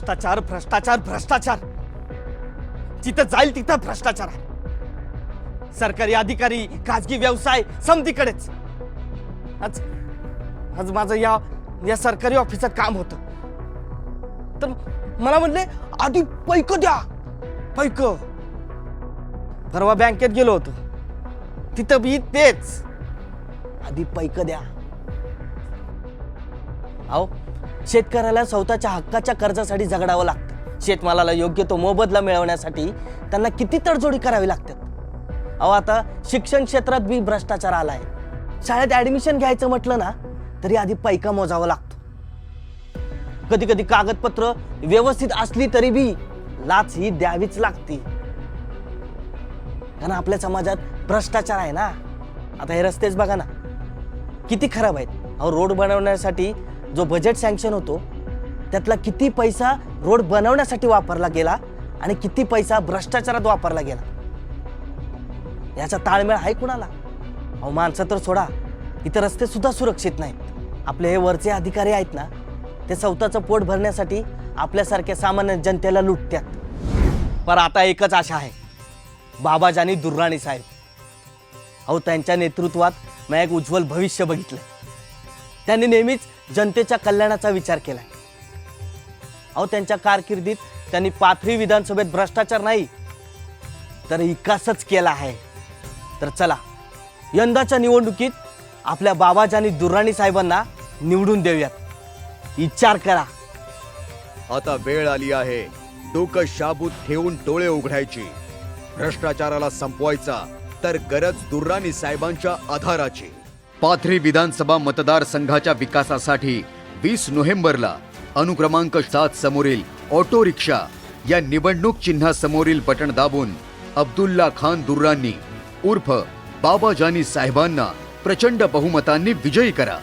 भ्रष्टाचार भ्रष्टाचार भ्रष्टाचार. जिथं जाईल तिथं भ्रष्टाचार आहे. सरकारी अधिकारी खाजगी व्यवसाय समतीकडेच आज आज माझं या या सरकारी ऑफिसात काम होतं. तर मला म्हणले आधी पैक द्या. पैक. परवा बँकेत गेलो होतो. तिथं बी तेच. आधी पैक द्या. अहो शेतकऱ्याला स्वतःच्या हक्काच्या कर्जासाठी झगडावं लागतं. शेतमालाला योग्य तो मोबदला मिळवण्यासाठी त्यांना किती तडजोडी करावी लागतात? अहो आता शिक्षण क्षेत्रात बी भ्रष्टाचार आला आहे शाळेत ऍडमिशन घ्यायचं म्हटलं ना तरी आधी पैका मोजावा लागतो. कधी कधी कागदपत्र व्यवस्थित असली तरी बी लाच ही द्यावीच लागते. कारण आपल्या समाजात भ्रष्टाचार आहे ना. आता हे रस्तेच बघा ना. किती खराब आहेत. अहो रोड बनवण्यासाठी जो बजेट सँक्शन होतो त्यातला किती पैसा रोड बनवण्यासाठी वापरला गेला आणि किती पैसा भ्रष्टाचारात वापरला गेला. याचा ताळमेळ आहे कुणाला? अहो माणसं तर सोडा. इतर रस्ते सुद्धा सुरक्षित नाहीत. आपले हे वरचे अधिकारी आहेत ना ते स्वतःचं पोट भरण्यासाठी आपल्यासारख्या सामान्य जनतेला लुटतात पण आता एकच आशा आहे. बाबाजानी दुर्राणी साहेब. अहो त्यांच्या नेतृत्वात मी एक उज्ज्वल भविष्य बघितलं त्यांनी नेहमीच जनतेच्या कल्याणाचा विचार केलाय. अहो त्यांच्या कारकिर्दीत त्यांनी पाथरी विधानसभेत भ्रष्टाचार नाही तर विकासच केला आहे. तर चला यंदाच्या निवडणुकीत आपल्या बाबाजानी दुर्राणी साहेबांना निवडून देऊयात. विचार करा. आता वेळ आली आहे डोकं शाबूत ठेवून डोळे उघडायची. भ्रष्टाचाराला संपवायचा तर गरज दुर्राणी साहेबांच्या आधाराची. पाथरी विधानसभा मतदारसंघाच्या विकासासाठी वीस नोव्हेंबरला अनुक्रमांक सात समोरील ऑटो रिक्षा या निवडणूक चिन्हासमोरील बटण दाबून अब्दुल्ला खान दुर्रांनी उर्फ बाबाजानी साहेबांना प्रचंड बहुमतांनी विजयी करा.